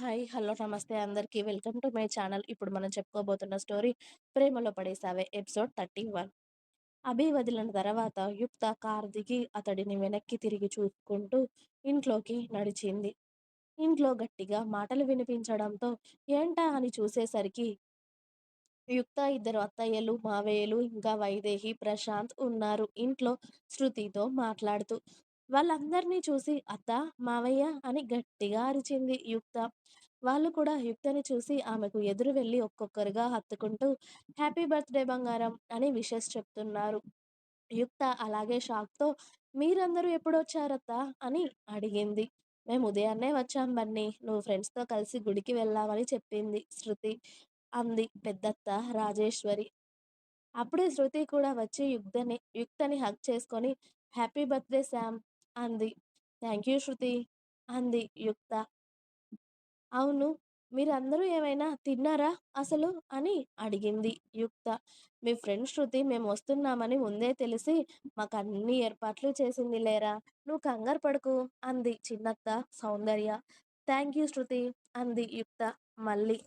Hi! Hello! నమస్తే అందరికీ. Welcome to my channel. ఇప్పుడు మనం చెప్పుకోబోతున్న స్టోరీ 'ప్రేమలో పడేసావే' ఎపిసోడ్ 31. అభి వదిలిన తర్వాత యుక్త కార్ దిగి అతడిని వెనక్కి తిరిగి చూసుకుంటూ ఇంట్లోకి నడిచింది. ఇంట్లో గట్టిగా మాటలు వినిపించడంతో ఏంటా అని చూసేసరికి యుక్త ఇద్దరు అత్తయ్యలు, మావయ్యలు, ఇంకా వైదేహి, ప్రశాంత్ ఉన్నారు ఇంట్లో శృతితో మాట్లాడుతూ. వాళ్ళందరినీ చూసి అత్త మావయ్య అని గట్టిగా అరిచింది యుక్త. వాళ్ళు కూడా యుక్తని చూసి ఆమెకు ఎదురు వెళ్ళి ఒక్కొక్కరుగా హత్తుకుంటూ హ్యాపీ బర్త్డే బంగారం అని విషెస్ చెప్తున్నారు. యుక్త అలాగే షాక్తో మీరందరూ ఎప్పుడొచ్చారత్తా అని అడిగింది. మేం ఉదయాన్నే వచ్చాం బన్నీ. నువ్వు ఫ్రెండ్స్తో కలిసి గుడికి వెళ్ళావని చెప్పింది శృతి అంది పెద్దత్త రాజేశ్వరి. అప్పుడే శృతి కూడా వచ్చి యుక్తని యుక్తని హగ్ చేసుకొని హ్యాపీ బర్త్డే శామ్ అంది థ్యాంక్ యూ శృతి అంది యుక్త. అవును మీరందరూ ఏమైనా తిన్నారా అసలు అని అడిగింది యుక్త. మీ ఫ్రెండ్ శృతి మేము వస్తున్నామని ముందే తెలిసి మాకన్ని ఏర్పాట్లు చేసింది లేరా! నువ్వు కంగారు పడకు అంది చిన్నత్త సౌందర్య. థ్యాంక్ యూ శృతి అంది యుక్త మళ్ళీ.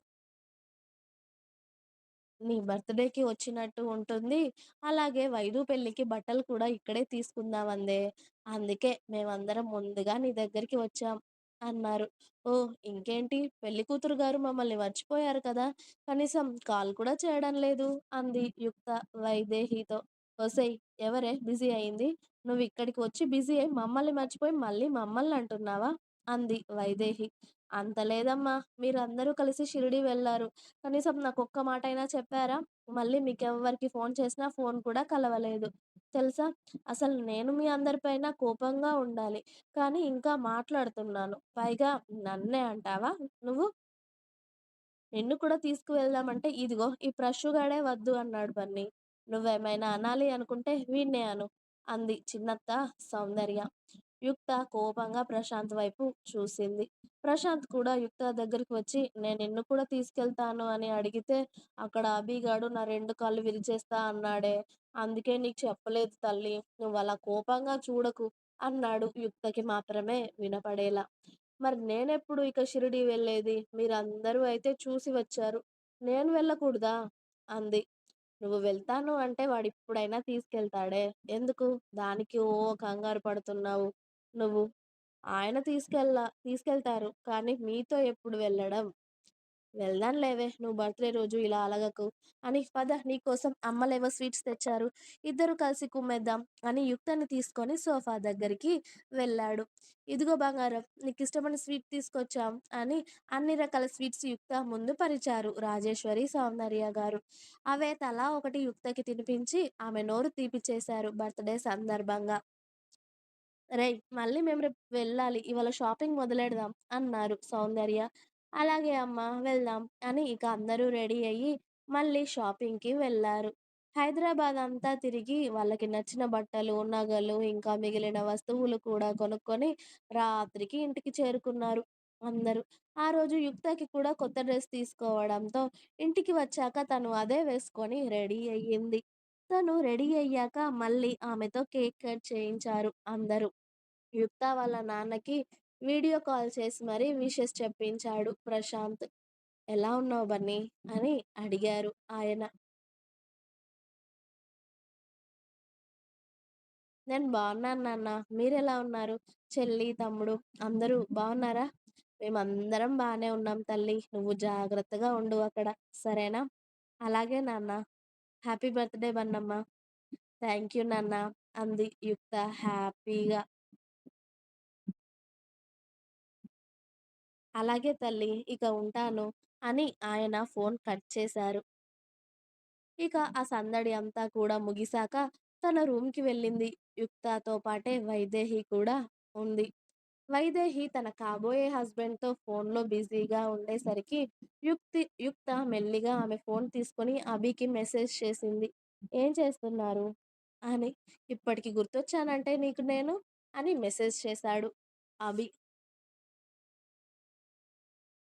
నీ బర్త్‌డేకి వచ్చినట్టు ఉంటుంది. అలాగే వైదూ పెళ్ళికి బట్టలు కూడా ఇక్కడే తీసుకుందామందే. అందుకే మేమందరం ముందుగా నీ దగ్గరికి వచ్చాం అన్నారు. ఓ ఇంకేంటి పెళ్ళికూతురు గారు మమ్మల్ని మర్చిపోయారు కదా! కనీసం కాల్ కూడా చేయడం లేదు అంది యుక్త వైదేహితో. ఒసేయ్ ఎవరే బిజీ అయింది? నువ్వు ఇక్కడికి వచ్చి బిజీ అయి మమ్మల్ని మర్చిపోయి మళ్ళీ మమ్మల్నంటున్నావా? అంది వైదేహి. అంత లేదమ్మా మీరందరూ కలిసి షిరిడి వెళ్ళారు. కనీసం నాకు ఒక్క మాట అయినా చెప్పారా? మళ్ళీ మీకెవ్వరికి ఫోన్ చేసినా ఫోన్ కూడా కలవలేదు. తెలుసా? అసలు నేను మీ అందరిపైన కోపంగా ఉండాలి. కానీ ఇంకా మాట్లాడుతున్నాను. పైగా నన్నే అంటావా నువ్వు? నిన్ను కూడా తీసుకువెళ్దామంటే ఇదిగో ఈ ప్రశ్నుగాడే వద్దు అన్నాడు బన్నీ. నువ్వేమైనా అనాలి అనుకుంటే వీడ్నే అను అంది చిన్నత్త సౌందర్య. యుక్త కోపంగా ప్రశాంత్ వైపు చూసింది. ప్రశాంత్ కూడా యుక్త దగ్గరికి వచ్చి నేను నిన్ను కూడా తీసుకెళ్తాను అని అడిగితే అక్కడ అభిగాడు నా రెండు కాళ్ళు విరిచేస్తా అన్నాడే. అందుకే నీకు చెప్పలేదు తల్లి నువ్వు అలా కోపంగా చూడకు అన్నాడు యుక్తకి మాత్రమే వినపడేలా. మరి నేనెప్పుడు ఇక షిరిడి వెళ్ళేది? మీరందరూ అయితే చూసి వచ్చారు. నేను వెళ్ళకూడదా? అంది. నువ్వు వెళ్తాను అంటే వాడిప్పుడైనా తీసుకెళ్తాడే. ఎందుకు దానికి ఓ కంగారు పడుతున్నావు నువ్వు? ఆయన తీసుకెళ్ళ తీసుకెళ్తారు. కానీ మీతో ఎప్పుడు వెళ్ళడం? వెళ్దాం లేవే నువ్వు బర్త్డే రోజు ఇలా అలగకు అని పద నీకోసం అమ్మలేవో స్వీట్స్ తెచ్చారు. ఇద్దరు కలిసి కుమ్మేద్దాం అని యుక్తని తీసుకొని సోఫా దగ్గరికి వెళ్ళాడు. ఇదిగో బంగారం నీకు ఇష్టమైన స్వీట్ తీసుకొచ్చాం అని అన్ని రకాల స్వీట్స్ యుక్త ముందు పరిచారు రాజేశ్వరి, సౌందర్య గారు. అవే తలా ఒకటి యుక్తకి తినిపించి ఆమె నోరు తీపిచేశారు బర్త్డే సందర్భంగా. రేయ్ మళ్ళీ మేము రేపు వెళ్ళాలి. ఇవాళ షాపింగ్ మొదలెడదాం అన్నారు సౌందర్య. అలాగే అమ్మ వెళ్దాం అని ఇక అందరూ రెడీ అయ్యి మళ్ళీ షాపింగ్కి వెళ్ళారు. హైదరాబాద్ అంతా తిరిగి వాళ్ళకి నచ్చిన బట్టలు, నగలు ఇంకా మిగిలిన వస్తువులు కూడా కొనుక్కొని రాత్రికి ఇంటికి చేరుకున్నారు అందరూ. ఆ రోజు యుక్తకి కూడా కొత్త డ్రెస్ తీసుకోవడంతో ఇంటికి వచ్చాక తను అదే వేసుకొని రెడీ అయ్యింది. తను రెడీ అయ్యాక మళ్ళీ ఆమెతో కేక్ కట్ చేయించారు అందరూ. యుక్త వాళ్ళ నాన్నకి వీడియో కాల్ చేసి మరీ విషెస్ చెప్పించాడు ప్రశాంత్. ఎలా ఉన్నావు బన్నీ? అని అడిగారు ఆయన. నేను బాగున్నాను నాన్నా. మీరెలా ఉన్నారు? చెల్లి, తమ్ముడు అందరూ బాగున్నారా మేమందరం బాగానే ఉన్నాం తల్లి నువ్వు జాగ్రత్తగా ఉండు అక్కడ. సరేనా? అలాగే నాన్న happy birthday Bannamma thank you నాన్నా అంది యుక్త హ్యాపీగా. అలాగే తల్లి ఇక ఉంటాను అని ఆయన ఫోన్ కట్ చేశారు. ఇక ఆ సందడి అంతా కూడా ముగిసాక తన రూమ్కి వెళ్ళింది. యుక్తతో పాటే వైదేహి కూడా ఉంది. వైదేహి తన కాబోయే హస్బెండ్తో ఫోన్లో బిజీగా ఉండేసరికి యుక్తి యుక్త మెల్లిగా ఆమె ఫోన్ తీసుకొని అభికి మెసేజ్ చేసింది. ఏం చేస్తున్నారు? అని. ఇప్పటికి గుర్తొచ్చానంటే నీకు నేను అని మెసేజ్ చేశాడు అభి.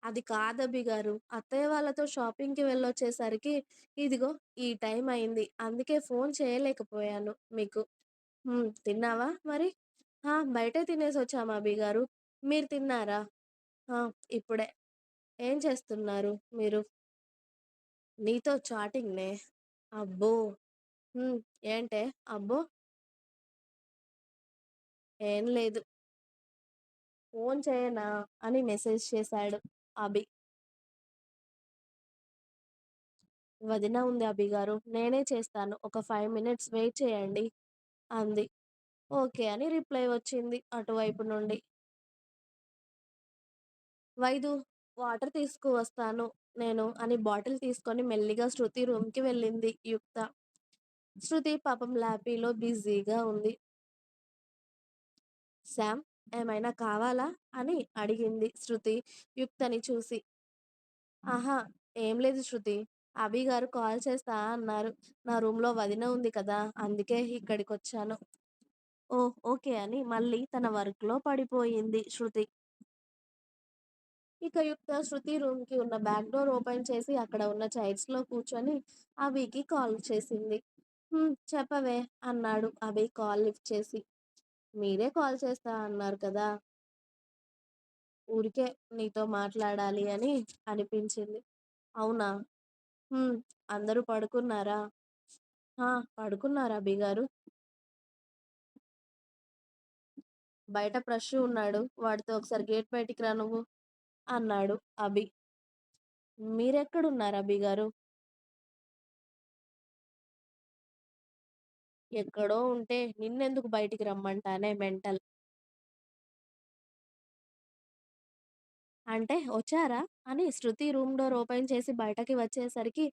అది కాదభిగారు. అత్తయ్య వాళ్ళతో షాపింగ్కి వెళ్ళొచ్చేసరికి ఇదిగో ఈ టైం అయింది. అందుకే ఫోన్ చేయలేకపోయాను మీకు. తిన్నావా మరి? ఆ! బయటే అబ్బి గారు మీరు తిన్నారా? ఆ! ఇప్పుడే. ఏం చేస్తున్నారు మీరు? నీతో చాటింగ్‌నే. అబ్బో! హ్మ్. ఏంటే? అబ్బో! ఏం లేదు. ఫోన్ చేయనా? అని మెసేజ్ చేశాడు అభి. వదిన ఉంది అభి గారు. నేనే చేస్తాను. ఒక 5 మినిట్స్ వెయిట్ చేయండి అంది. ఓకే అని రిప్లై వచ్చింది అటువైపు నుండి. వైదు వాటర్ తీసుకువస్తాను నేను అని బాటిల్ తీసుకొని మెల్లిగా శృతి రూమ్‌కి వెళ్ళింది యుక్త. శృతి పాపం ల్యాపీలో బిజీగా ఉంది. శామ్ ఏమైనా కావాలా? అని అడిగింది శృతి యుక్తని చూసి. ఆహా! ఏం లేదు శృతి. అభి గారు కాల్ చేస్తా అన్నారు. నా రూమ్‌లో వదిన ఉంది కదా! అందుకే ఇక్కడికొచ్చాను. ఓహ్! ఓకే అని మళ్ళీ తన వర్క్‌లో పడిపోయింది శృతి. ఇక యుక్త శృతి రూమ్‌కి ఉన్న బ్యాక్ డోర్ ఓపెన్ చేసి అక్కడ ఉన్న చైర్స్‌లో కూర్చొని అభికి కాల్ చేసింది. చెప్పవే అన్నాడు అభి కాల్ లిఫ్ట్ చేసి. మీరే కాల్ చేస్తా అన్నారు కదా! ఊరికే నీతో మాట్లాడాలి అని అనిపించింది. అవునా? హ్మ్. అందరూ పడుకున్నారా? హా పడుకున్నారు అభి గారు. బయట ప్రశు ఉన్నాడు. వాడితో ఒకసారి గేట్ బయటికి రా నువ్వు అన్నాడు అభి. మీరెక్కడున్నారు అభి గారు? ఎక్కడో ఉంటే నిన్నెందుకు బయటికి రమ్మంటానే మెంటల్. అంటే వచ్చారా? అని శృతి రూమ్ డోర్ ఓపెన్ చేసి బయటకి వచ్చేసరికి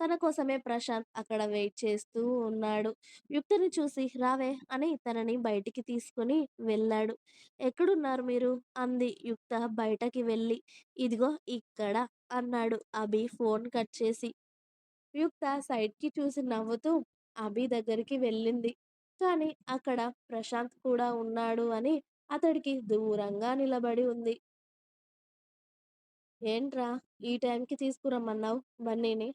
తన కోసమే ప్రశాంత్ అక్కడ వెయిట్ చేస్తూ ఉన్నాడు. యుక్తని చూసి రావే అని తనని బయటికి తీసుకొని వెళ్ళాడు. ఎక్కడున్నారు మీరు? అంది యుక్త బయటకి వెళ్ళి. ఇదిగో ఇక్కడ అన్నాడు అభి ఫోన్ కట్ చేసి. యుక్త సైడ్‌కి చూసి నవ్వుతూ అభి దగ్గరికి వెళ్ళింది. కానీ అక్కడ ప్రశాంత్ కూడా ఉన్నాడు అని అతడికి దూరంగా నిలబడి ఉంది. ఏంట్రా ఈ టైంకి తీసుకురమ్మన్నావు బన్నీని?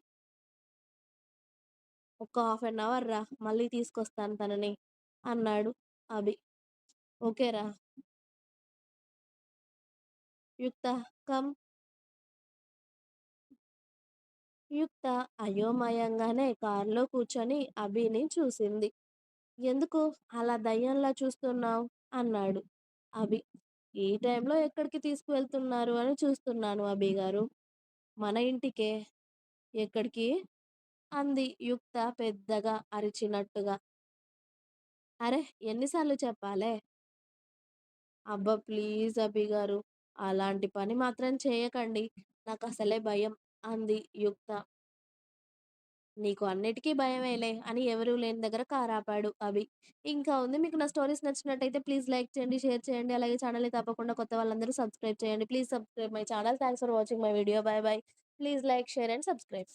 ఒక హాఫ్ అన్ అవర్ రా మళ్ళీ తీసుకొస్తాను తనని అన్నాడు అభి. ఓకేరా. యుక్త కమ్. యుక్త అయోమయంగానే కారులో కూర్చొని అభిని చూసింది. ఎందుకు అలా దయ్యంలా చూస్తున్నావు అన్నాడు అభి. ఈ టైంలో ఎక్కడికి తీసుకువెళ్తున్నారు అని చూస్తున్నాను అభి గారు. మన ఇంటికే. ఎక్కడికి? అంది యుక్త పెద్దగా అరిచినట్టుగా. అరే ఎన్నిసార్లు చెప్పాలే? అబ్బా ప్లీజ్ అభి గారు. అలాంటి పని మాత్రం చేయకండి. నాకు అసలే భయం అంది యుక్త. నీకు అన్నిటికీ భయమేలే అని ఎవరూ లేని దగ్గర కారాపాడు అభి. ఇంకా ఉంది మీకు నా స్టోరీస్ నచ్చినట్టయితే ప్లీజ్ లైక్ చేయండి, షేర్ చేయండి. అలాగే ఛానల్‌ని తప్పకుండా కొత్త వాళ్ళందరూ సబ్స్క్రైబ్ చేయండి. Please subscribe my channel. Thanks for watching my video. Bye bye. Please like, share and subscribe.